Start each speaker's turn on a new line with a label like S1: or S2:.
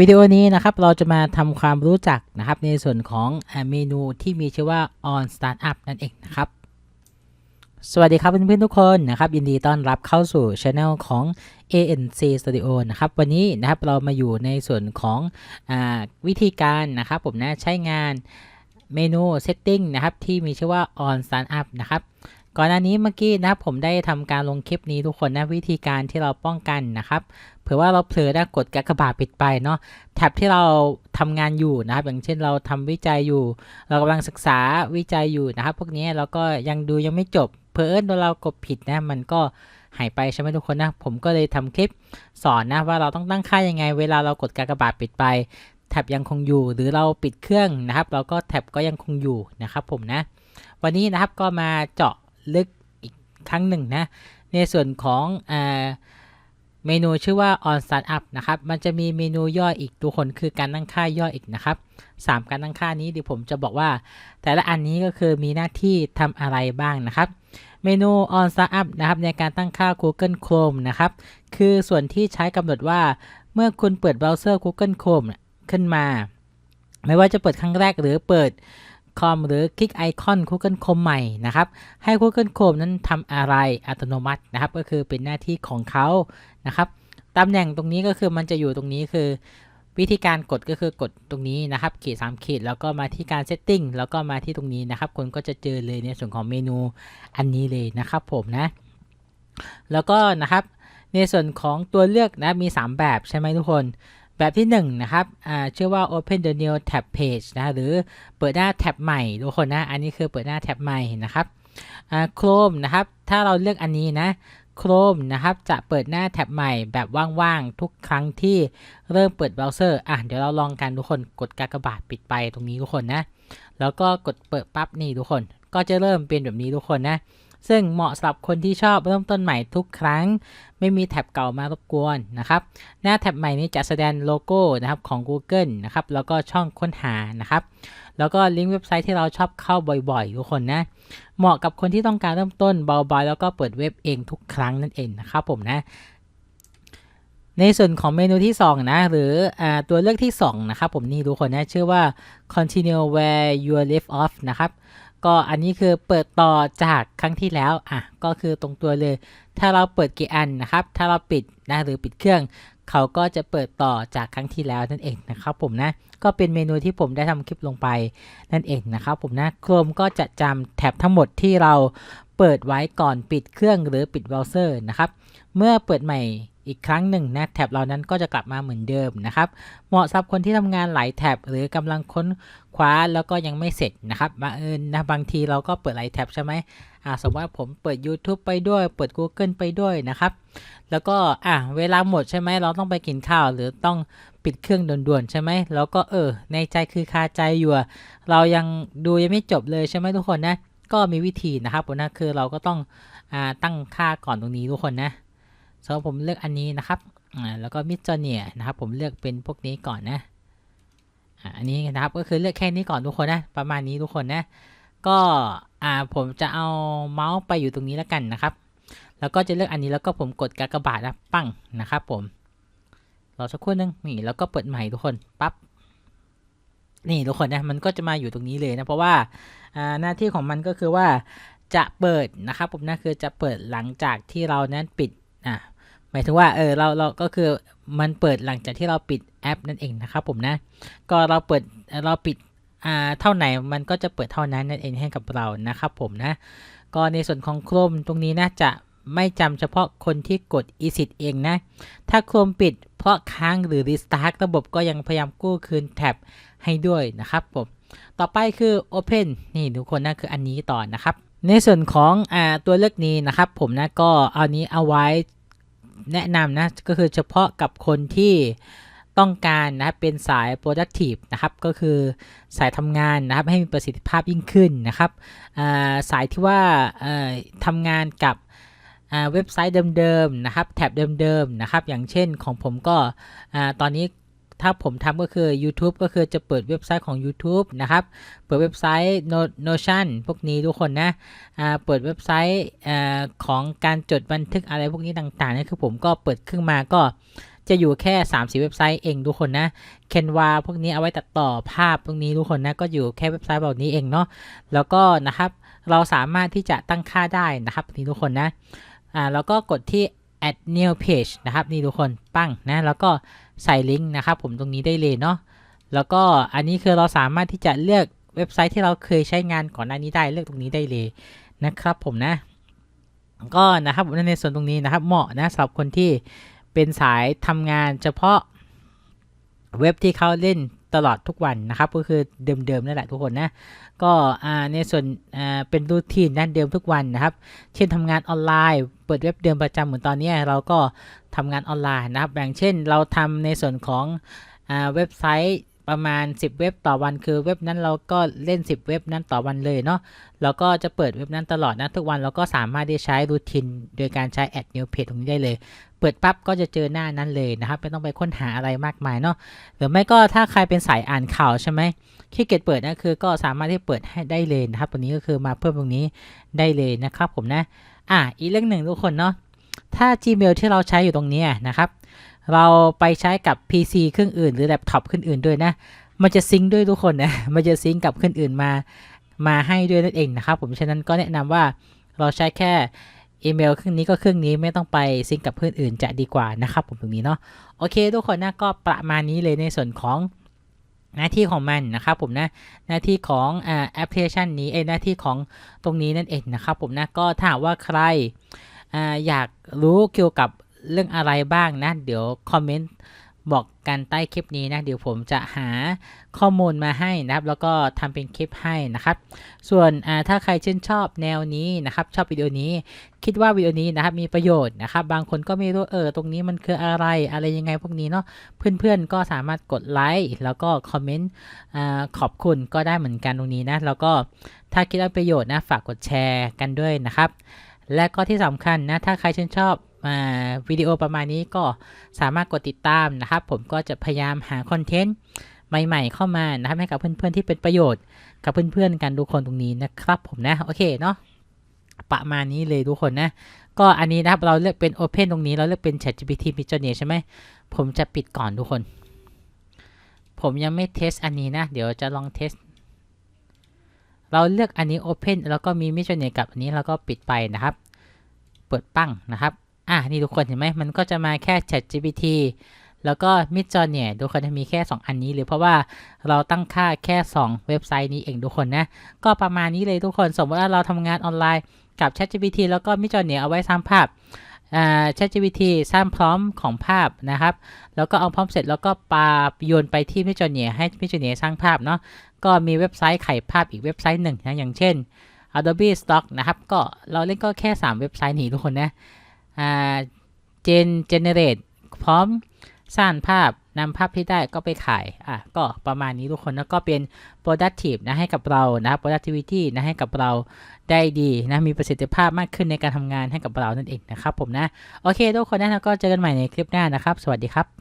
S1: วิดีโอนี้นะครับเราจะมาทำความรู้จักนะครับในส่วนของเมนูที่มีชื่อว่า on startup นั่นเองนะครับ สวัสดีครับเพื่อนๆทุกคนนะครับยินดีต้อนรับเข้าสู่ช anel ของ ANC Studio นะครับวันนี้นะครับเรามาอยู่ในส่วนของอวิธีการนะครับผมนะใช้งานเมนู setting นะครับที่มีชื่อว่า on startup นะครับ ก่อนหน้านี้เมื่อกี้นะครับผมได้ทำการลงคลิปนี้ทุกคนนะวิธีการที่เราป้องกันนะครับเผื่อว่าเราเผลอได้กดกากบาทปิดไปเนาะแท็บที่เราทำงานอยู่นะครับ อย่างเช่นเราทำวิจัยอยู่ เรากำลังศึกษาวิจัยอยู่นะครับ พวกนี้เราก็ยังดูยังไม่จบเพอเอิญเรากดผิดนะมันก็หายไปใช่ไหมทุกคนนะ ผมก็เลยทำคลิปสอนนะว่าเราต้องตั้งค่ายังไง เวลาเรากดกากบาทปิดไป แท็บยังคงอยู่ หรือเราปิดเครื่องนะครับ เราก็แท็บก็ยังคงอยู่นะครับผมนะ วันนี้นะครับก็มาเจาะ ลึกอีกครั้งหนึ่งนะ ในส่วนของอเมนูชื่อว่า on startup นะครับ มันจะมีเมนูย่อยอีกทุกคนคือการตั้งค่าย่อยอีกนะครับสามการตั้งค่านี้เดี๋ยวผมจะบอกว่า แต่ละอันนี้ก็คือมีหน้าที่ทำอะไรบ้างนะครับ เมนู on startup นะครับในการตั้งค่า Google Chrome นะครับ คือส่วนที่ใช้กำหนดว่าเมื่อคุณเปิดเบราว์เซอร์ Google Chrome ขึ้นมา ไม่ว่าจะเปิดครั้งแรกหรือเปิด คอมหรือคลิกไอคอน Google Chrome ใหม่นะครับ ให้ Google Chrome นั้นทำอะไรอัตโนมัตินะครับ ก็คือเป็นหน้าที่ของเขานะครับตำแหน่งตรงนี้ก็คือมันจะอยู่ตรงนี้คือ วิธีการกดก็คือกดตรงนี้นะครับขีด3ขีดแล้วก็มาที่การ setting แล้วก็มาที่ตรงนี้นะครับ คนก็จะเจอเลยในส่วนของเมนูอันนี้เลยนะครับผมนะ แล้วก็นะครับในส่วนของตัวเลือกนะมี 3 แบบใช่ไหมทุกคน แบบที่ 1 นะครับอ่าชื่อว่า open the new tab page นะหรือเปิดหน้าแท็บใหม่ทุกคนนะอันนี้คือเปิดหน้าแท็บใหม่นะครับ Chrome นะครับ ถ้าเราเลือกอันนี้นะ Chrome นะครับ จะเปิดหน้าแท็บใหม่แบบว่างๆ ทุกครั้งที่เริ่มเปิดเบราว์เซอร์ อะ เดี๋ยวเราลองกันทุกคน กดกากบาทปิดไปตรงนี้ทุกคนนะ แล้วก็กดเปิดปั๊บนี่ทุกคน ก็จะเริ่มเป็นแบบนี้ทุกคนนะ ซึ่งเหมาะสำหรับคนที่ชอบเริ่มต้นใหม่ทุกครั้ง ไม่มีแท็บเก่ามารบกวนนะครับ หน้าแท็บใหม่นี้จะแสดงโลโก้นะครับของ Google นะครับ แล้วก็ช่องค้นหานะครับ แล้วก็ลิงก์เว็บไซต์ที่เราชอบเข้าบ่อยๆ ทุกคนนะ เหมาะกับคนที่ต้องการเริ่มต้นเบาๆแล้วก็เปิดเว็บเองทุกครั้งนั่นเองนะครับผมนะในส่วนของเมนูที่ 2 นะ หรืออตัวเลือกที่ 2 นะครับผมนี่ทุกคนนะ ชื่อว่า continue where you left off นะครับ ก็อันนี้คือเปิดต่อจากครั้งที่แล้วอะก็คือตรงตัวเลย ถ้าเราเปิดกี่อันนะครับ ถ้าเราปิดนะหรือปิดเครื่อง เขาก็จะเปิดต่อจากครั้งที่แล้วนั่นเองนะครับผมนะก็เป็นเมนูที่ผมได้ทำคลิปลงไปนั่นเองนะครับผมนะโครมก็จะจำแท็บทั้งหมดที่เรา เปิดไว้ก่อนปิดเครื่องหรือปิดเบราว์เซอร์นะครับ เมื่อเปิดใหม่อีกครั้งหนึ่งนะแท็บเรานั้นก็จะกลับมาเหมือนเดิมนะครับ เหมาะสำหรับคนที่ทำงานหลายแท็บหรือกำลังค้นคว้าแล้วก็ยังไม่เสร็จนะครับบางเอิญนะบางทีเราก็เปิดหลายแท็บใช่ไหมอ่าสมมติว่าผมเปิด YouTube ไปด้วย เปิด Google ไปด้วยนะครับ แล้วก็อะเวลาหมดใช่ไหมเราต้องไปกินข้าวหรือต้องปิดเครื่องด่วนๆใช่ไหมแล้วก็เออในใจคือคาใจอยู่เรายังดูยังไม่จบเลยใช่ไหมทุกคนนะ ก็มีวิธีนะครับผมนะคือเราก็ต้องอตั้งค่าก่อนตรงนี้ทุกคนนะสำหรับผมเลือกอันนี้นะครับแล้วก็มิจเนียนะครับผมเลือกเป็นพวกนี้ก่อนนะอันนี้นะครับก็คือเลือกแค่นี้ก่อนทุกคนนะประมาณนี้ทุกคนนะก็อ่าผมจะเอาเมาส์ไปอยู่ตรงนี้แล้วกันนะครับ แล้วก็จะเลือกอันนี้แล้วก็ผมกดกากบาทนะปั้งนะครับผมรอสักครู่นึงนี่แล้วก็เปิดใหม่ทุกคนปั๊บ นี่ทุกคนนะมันก็จะมาอยู่ตรงนี้เลยนะเพราะว่าหน้าที่ของมันก็คือว่าจะเปิดนะครับผมนะคือจะเปิดหลังจากที่เรานั้นปิดอ่าหมายถึงว่าเออเราเราก็คือมันเปิดหลังจากที่เราปิดแอปนั่นเองนะครับผมนะก็เราเปิดเราปิดอ่าเท่าไหนมันก็จะเปิดเท่านั้นนั่นเองให้กับเรานะครับผมนะก็ในส่วนของ Chrome ตรงนี้นะจะ ไม่จำเฉพาะคนที่กด exit เองนะ ถ้า Chrome ปิดเพราะค้างหรือ restart ระบบก็ยังพยายามกู้คืนแท็บให้ด้วยนะครับผม ต่อไปคือ Open นี่ทุกคนนะคืออันนี้ต่อนะครับ ในส่วนของอตัวเลือกนี้นะครับ ผมนะก็เอานี้เอาไว้แนะนำนะก็คือเฉพาะกับคนที่ต้องการนะครับเป็นสาย productive นะครับก็คือสายทำงานนะครับให้มีประสิทธิภาพยิ่งขึ้นนะครับสายที่ว่าทำงานกับ เว็บไซต์เดิมๆนะครับแท็บเดิมๆนะครับอย่างเช่นของผมก็อตอนนี้ถ้าผมทำก็คือ YouTube ก็คือจะเปิดเว็บไซต์ของ YouTube นะครับ เปิดเว็บไซต์ Notion พวกนี้ทุกคนนะเปิดเว็บไซต์ของการจดบันทึกอะไรพวกนี้ต่างๆนี่คือผมก็เปิดขึ้นมาก็จะอยู่แค่30เว็บไซต์เองทุกคนนะ เคนวาพวกนี้เอาไว้ตัดต่อภาพพวกนี้ทุกคนนะ ก็อยู่แค่เว็บไซต์แบบนี้เองเนาะ แล้วก็นะครับ เราสามารถที่จะตั้งค่าได้นะครับนี่ทุกคนนะ อ่าแล้วก็กดที่ add new page นะครับนี่ทุกคนปั้งนะแล้วก็ใส่ลิงก์นะครับผมตรงนี้ได้เลยเนาะแล้วก็อันนี้คือเราสามารถที่จะเลือกเว็บไซต์ที่เราเคยใช้งานก่อนหน้านี้ได้เลือกตรงนี้ได้เลยนะครับผมนะ ก็นะครับในส่วนตรงนี้นะครับเหมาะนะสำหรับคนที่เป็นสายทำงานเฉพาะเว็บที่เขาเล่น ตลอดทุกวันนะครับ ก็คือเดิมๆนั่นแหละทุกคนนะ ก็ในส่วนเป็นรูทีนนั่นเดิมทุกวันนะครับ เช่นทำงานออนไลน์ เปิดเว็บเดิมประจำเหมือนตอนนี้เราก็ทำงานออนไลน์นะครับอย่างเช่นเราทำในส่วนของอเว็บไซต์ ประมาณ 10 เว็บต่อวันคือเว็บนั้นเราก็เล่น 10 เว็บนั้นต่อวันเลยเนาะแล้วก็จะเปิดเว็บนั้นตลอดนะทุกวันเราก็สามารถที่จะใช้รูทีนโดยการใช้ add new page ตรงนี้ได้เลย เปิดปั๊บก็จะเจอหน้านั้นเลยนะครับ ไม่ต้องไปค้นหาอะไรมากมายเนาะหรือไม่ก็ถ้าใครเป็นสายอ่านข่าวใช่ไหมขี้เกียจเปิดนะคือก็สามารถที่เปิดให้ได้เลยนะครับตัวนี้ก็คือมาเพิ่มตรงนี้ได้เลยนะครับผมนะอะอีกเรื่องหนึ่งทุกคนเนาะถ้า Gmail ที่เราใช้อยู่ตรงนี้นะครับ เราไปใช้กับ PC เครื่องอื่นหรือแล็ปท็อปเครื่องอื่นด้วยนะ มันจะซิงค์ด้วยทุกคนนะ มันจะซิงค์กับเครื่องอื่นมา มาให้ด้วยนั่นเองนะครับผม ฉะนั้นก็แนะนำว่าเราใช้แค่อีเมลเครื่องนี้ก็เครื่องนี้ไม่ต้องไปซิงค์กับเครื่องอื่นจะดีกว่านะครับผมตรงนี้เนาะ โอเค ทุกคนนะก็ประมาณนี้เลยในส่วนของหน้าที่ของมันนะครับผมนะหน้าที่ของอแอปพลิเคชันนี้เอหน้าที่ของตรงนี้นั่นเองนะครับผมนะก็ถ้าว่าใครออยากรู้เกี่ยวกับ เรื่องอะไรบ้างนะ เดี๋ยวคอมเมนต์บอกกันใต้คลิปนี้นะ เดี๋ยวผมจะหาข้อมูลมาให้นะครับ แล้วก็ทำเป็นคลิปให้นะครับ ส่วนถ้าใครชื่นชอบแนวนี้นะครับ ชอบวิดีโอนี้ คิดว่าวิดีโอนี้นะครับมีประโยชน์นะครับ บางคนก็ไม่รู้เออตรงนี้มันคืออะไรอะไรยังไงพวกนี้เนาะเพื่อนๆก็สามารถกดไลค์แล้วก็คอมเมนต์ขอบคุณก็ได้เหมือนกันตรงนี้นะ แล้วก็ถ้าคิดว่าประโยชน์นะฝากกดแชร์กันด้วยนะครับ และก็ที่สำคัญนะถ้าใครชื่นชอบ วิดีโอประมาณนี้ก็สามารถกดติดตามนะครับ ผมก็จะพยายามหาคอนเทนต์ใหม่ ๆ เข้ามานะครับให้กับเพื่อนๆที่เป็นประโยชน์ กับเพื่อนๆกันทุกคนตรงนี้นะครับ ผมนะโอเคเนาะประมาณนี้เลยทุกคนนะ ก็อันนี้นะครับเราเลือกเป็น Open ตรงนี้เราเลือกเป็น ChatGPT Midjourney ใช่ไหมผมจะปิดก่อนทุกคน ผมยังไม่เทสอันนี้นะ เดี๋ยวจะลองเทสเราเลือกอันนี้ Open แล้วก็มี Midjourney กับอันนี้แล้วก็ปิดไปนะครับ เปิดปั้งนะครับ อะนี่ทุกคนเห็นไหมมันก็จะมาแค่ ChatGPT แล้วก็ Midjourney ทุกคนจะมีแค่ 2 อันนี้เลยเพราะว่าเราตั้งค่าแค่ 2 เว็บไซต์นี้เองทุกคนนะ ก็ประมาณนี้เลยทุกคนสมมติว่าเราทำงานออนไลน์กับ ChatGPT แล้วก็ Midjourney เอาไว้สร้างภาพอ่า ChatGPT สร้างพร้อมของภาพนะครับ แล้วก็เอาพร้อมเสร็จแล้วก็ปาโยนไปที่มิจเนียให้มิจเนียสร้างภาพเนาะ ก็มีเว็บไซต์ไขภาพอีกเว็บไซต์หนึ่งนะ อย่างเช่น Adobe Stock นะครับ ก็เราเล่นก็แค่ 3 เว็บไซต์นี้ทุกคนนะ อ่า Gen Generate พร้อมสร้างภาพนำภาพที่ได้ก็ไปขาย อะ ก็ประมาณนี้ทุกคน แล้วก็เป็น productive นะ ให้กับเรานะครับ productivity นะ ให้กับเราได้ดีนะ มีประสิทธิภาพมากขึ้นในการทำงานให้กับเรานั่นเองนะครับผมนะ โอเค ทุกคนนะแล้วก็เจอกันใหม่ในคลิปหน้านะครับ สวัสดีครับ